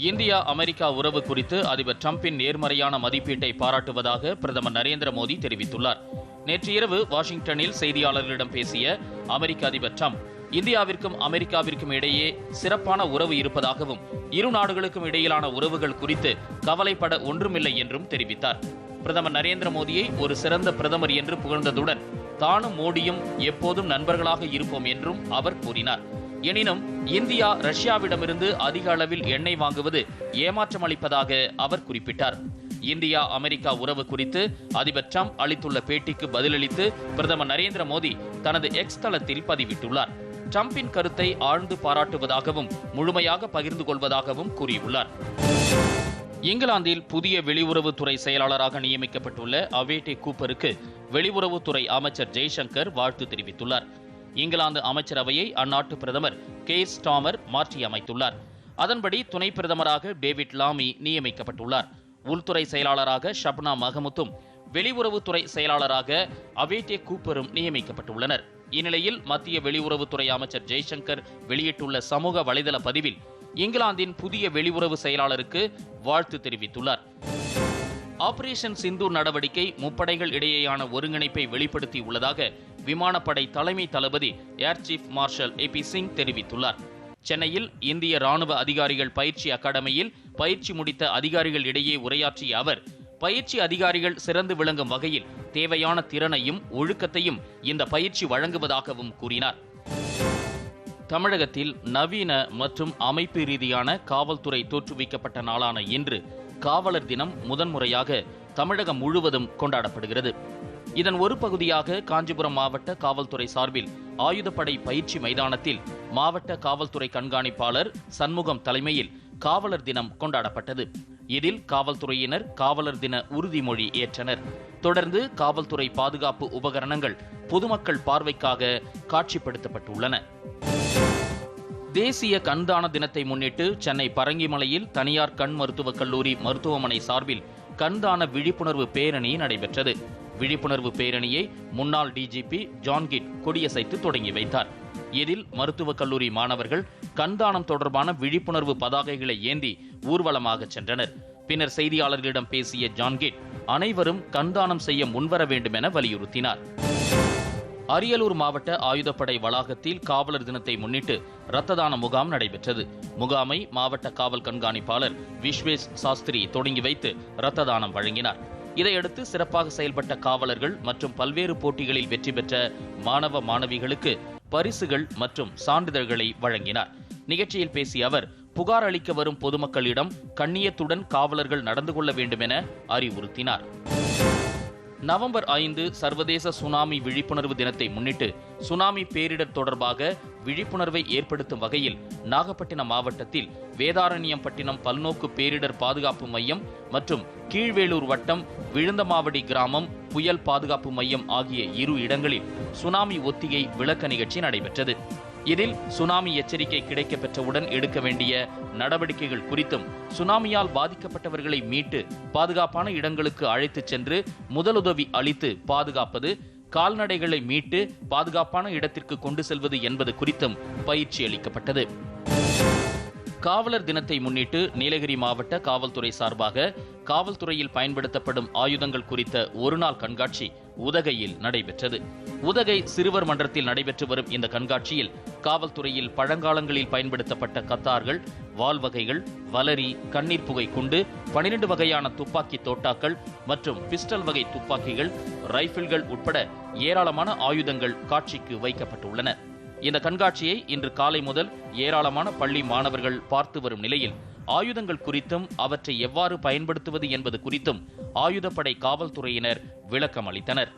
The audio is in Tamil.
இந்தியா அமெரிக்கா உறவு குறித்து அதிபர் டிரம்பின் நேர்மறையான மதிப்பீட்டை பாராட்டுவதாக பிரதமர் நரேந்திர மோடி தெரிவித்துள்ளார். நேற்று இரவு வாஷிங்டனில் செய்தியாளர்களிடம் பேசிய அமெரிக்க அதிபர் டிரம்ப் இந்தியாவிற்கும் அமெரிக்காவிற்கும் இடையே சிறப்பான உறவு இருப்பதாகவும் இரு நாடுகளுக்கும் இடையிலான உறவுகள் குறித்து கவலைப்பட ஒன்றுமில்லை என்றும் தெரிவித்தார். பிரதமர் நரேந்திர மோடியை ஒரு சிறந்த பிரதமர் என்று புகழ்ந்ததுடன் தானும் மோடியும் எப்போதும் நண்பர்களாக இருப்போம் என்றும் அவர் கூறினார். எனினும் இந்தியா ரஷ்யாவிடமிருந்து அதிக அளவில் எண்ணெய் வாங்குவது ஏமாற்றம் அளிப்பதாக அவர் குறிப்பிட்டார். இந்தியா அமெரிக்கா உறவு குறித்து அதிபர் ட்ரம்ப் அளித்துள்ள பேட்டிக்கு பதிலளித்து பிரதமர் நரேந்திர மோடி தனது எக்ஸ் தளத்தில் பதிவிட்டுள்ளார். ட்ரம்பின் கருத்தை ஆழ்ந்து பாராட்டுவதாகவும் முழுமையாக பகிர்ந்து கொள்வதாகவும் கூறியுள்ளார். இங்கிலாந்தில் புதிய வெளியுறவுத்துறை செயலாளராக நியமிக்கப்பட்டுள்ள அவேட்டே கூப்பருக்கு வெளியுறவுத்துறை அமைச்சர் ஜெய்சங்கர் வாழ்த்து தெரிவித்துள்ளார். இங்கிலாந்து அமைச்சரவையை அந்நாட்டு பிரதமர் கே. ஸ்டாமர் மாற்றியமைத்துள்ளார். அதன்படி துணை பிரதமராக டேவிட் லாமி நியமிக்கப்பட்டுள்ளார். உள்துறை செயலாளராக ஷப்னா மஹமுத்தும் வெளியுறவுத்துறை செயலாளராக அவேட்டே கூப்பரும் நியமிக்கப்பட்டுள்ளனர். இந்நிலையில் மத்திய வெளியுறவுத்துறை அமைச்சர் ஜெய்சங்கர் வெளியிட்டுள்ள சமூக வலைதள பதிவில் இங்கிலாந்தின் புதிய வெளியுறவு செயலாளருக்கு வாழ்த்து தெரிவித்துள்ளார். ஆபரேஷன் சிந்தூர் நடவடிக்கை முப்படைகள் இடையேயான ஒருங்கிணைப்பை வெளிப்படுத்தி உள்ளதாக விமானப்படை தலைமை தளபதி air chief marshal A P Singh தெரிவித்துள்ளார். சென்னையில் இந்திய ராணுவ அதிகாரிகள் பயிற்சி அகாடமியில் பயிற்சி முடித்த அதிகாரிகள் இடையே உரையாற்றிய அவர் பயிற்சி அதிகாரிகள் சிறந்து விளங்கும் வகையில் தேவையான திறனையும் ஒழுக்கத்தையும் இந்த பயிற்சி வழங்குவதாகவும் கூறினார். தமிழகத்தில் நவீன மற்றும் அமைப்பு ரீதியான காவல்துறை தோற்றுவிக்கப்பட்ட நாளான இன்று காவலர் தினம் முதன்முறையாக தமிழகம் முழுவதும் கொண்டாடப்படுகிறது. இதன் ஒரு பகுதியாக காஞ்சிபுரம் மாவட்ட காவல்துறை சார்பில் ஆயுதப்படை பயிற்சி மைதானத்தில் மாவட்ட காவல்துறை கண்காணிப்பாளர் சண்முகம் தலைமையில் காவலர் தினம் கொண்டாடப்பட்டது. இதில் காவல்துறையினர் காவலர் தின உறுதிமொழி ஏற்றனர். தொடர்ந்து காவல்துறை பாதுகாப்பு உபகரணங்கள் பொதுமக்கள் பார்வைக்காக காட்சிப்படுத்தப்பட்டுள்ளன. தேசிய கண்தான தினத்தை முன்னிட்டு சென்னை பரங்கிமலையில் தனியார் கண் மருத்துவக் கல்லூரி மருத்துவமனை சார்பில் கண்தான விழிப்புணர்வு பேரணி நடைபெற்றது. விழிப்புணர்வு பேரணியை முன்னாள் டிஜிபி ஜான்கிட் கொடியசைத்து தொடங்கி வைத்தார். இதில் மருத்துவக் கல்லூரி மாணவர்கள் கண்தானம் தொடர்பான விழிப்புணர்வு பதாகைகளை ஏந்தி ஊர்வலமாக சென்றனர். பின்னர் செய்தியாளர்களிடம் பேசிய ஜான்கிட் அனைவரும் கண்தானம் செய்ய முன்வர வேண்டும் என வலியுறுத்தினார். அரியலூர் மாவட்ட ஆயுதப்படை வளாகத்தில் காவலர் தினத்தை முன்னிட்டு இரத்த தான முகாம் நடைபெற்றது. முகாமை மாவட்ட காவல் கண்காணிப்பாளர் விஸ்வேஷ் சாஸ்திரி தொடங்கி வைத்து இரத்த தானம் வழங்கினார். இதையடுத்து சிறப்பாக செயல்பட்ட காவலர்கள் மற்றும் பல்வேறு போட்டிகளில் வெற்றி பெற்ற மாணவ மாணவிகளுக்கு பரிசுகள் மற்றும் சான்றிதழ்களை வழங்கினார். நிகழ்ச்சியில் பேசிய அவர் புகார் அளிக்க வரும் பொதுமக்களிடம் கண்ணியத்துடன் காவலர்கள் நடந்து கொள்ள வேண்டும் என அறிவுறுத்தினார். நவம்பர் ஐந்து சர்வதேச சுனாமி விழிப்புணர்வு தினத்தை முன்னிட்டு சுனாமி பேரிடர் தொடர்பாக விழிப்புணர்வை ஏற்படுத்தும் வகையில் நாகப்பட்டினம் மாவட்டத்தில் வேதாரண்யம்பட்டினம் பல்நோக்கு பேரிடர் பாதுகாப்பு மையம் மற்றும் கீழ்வேலூர் வட்டம் விழுந்தமாவடி கிராமம் புயல் பாதுகாப்பு மையம் ஆகிய இரு இடங்களில் சுனாமி ஒத்திகை விளக்க நிகழ்ச்சி நடைபெற்றது. இதில் சுனாமி எச்சரிக்கை கிடைக்கப்பெற்றவுடன் எடுக்க வேண்டிய நடவடிக்கைகள் குறித்தும் சுனாமியால் பாதிக்கப்பட்டவர்களை மீட்டு பாதுகாப்பான இடங்களுக்கு அழைத்துச் சென்று முதலுதவி அளித்து பாதுகாப்பது கால்நடைகளை மீட்டு பாதுகாப்பான இடத்திற்கு கொண்டு செல்வது என்பது குறித்தும் பயிற்சி அளிக்கப்பட்டது. காவலர் தினத்தை முன்னிட்டு நீலகிரி மாவட்ட காவல்துறை சார்பாக காவல்துறையில் பயன்படுத்தப்படும் ஆயுதங்கள் குறித்த ஒருநாள் கண்காட்சி உதகையில் நடைபெற்றது. உதகை சிறுவர் மன்றத்தில் நடைபெற்று வரும் இந்த கண்காட்சியில் காவல்துறையில் பழங்காலங்களில் பயன்படுத்தப்பட்ட கத்தார்கள் வால் வகைகள் வலரி கண்ணீர் புகை குண்டு பனிரெண்டு வகையான துப்பாக்கி தோட்டாக்கள் மற்றும் பிஸ்டல் வகை துப்பாக்கிகள் ரைபிள்கள் உட்பட ஏராளமான ஆயுதங்கள் காட்சிக்கு வைக்கப்பட்டுள்ளன. இந்த கண்காட்சியை இன்று காலை முதல் ஏராளமான பள்ளி மாணவர்கள் பார்த்து வரும் நிலையில் ஆயுதங்கள் குறித்தும் அவற்றை எவ்வாறு பயன்படுத்துவது என்பது குறித்தும் ஆயுதப்படை காவல்துறையினர் விளக்கம் அளித்தனர்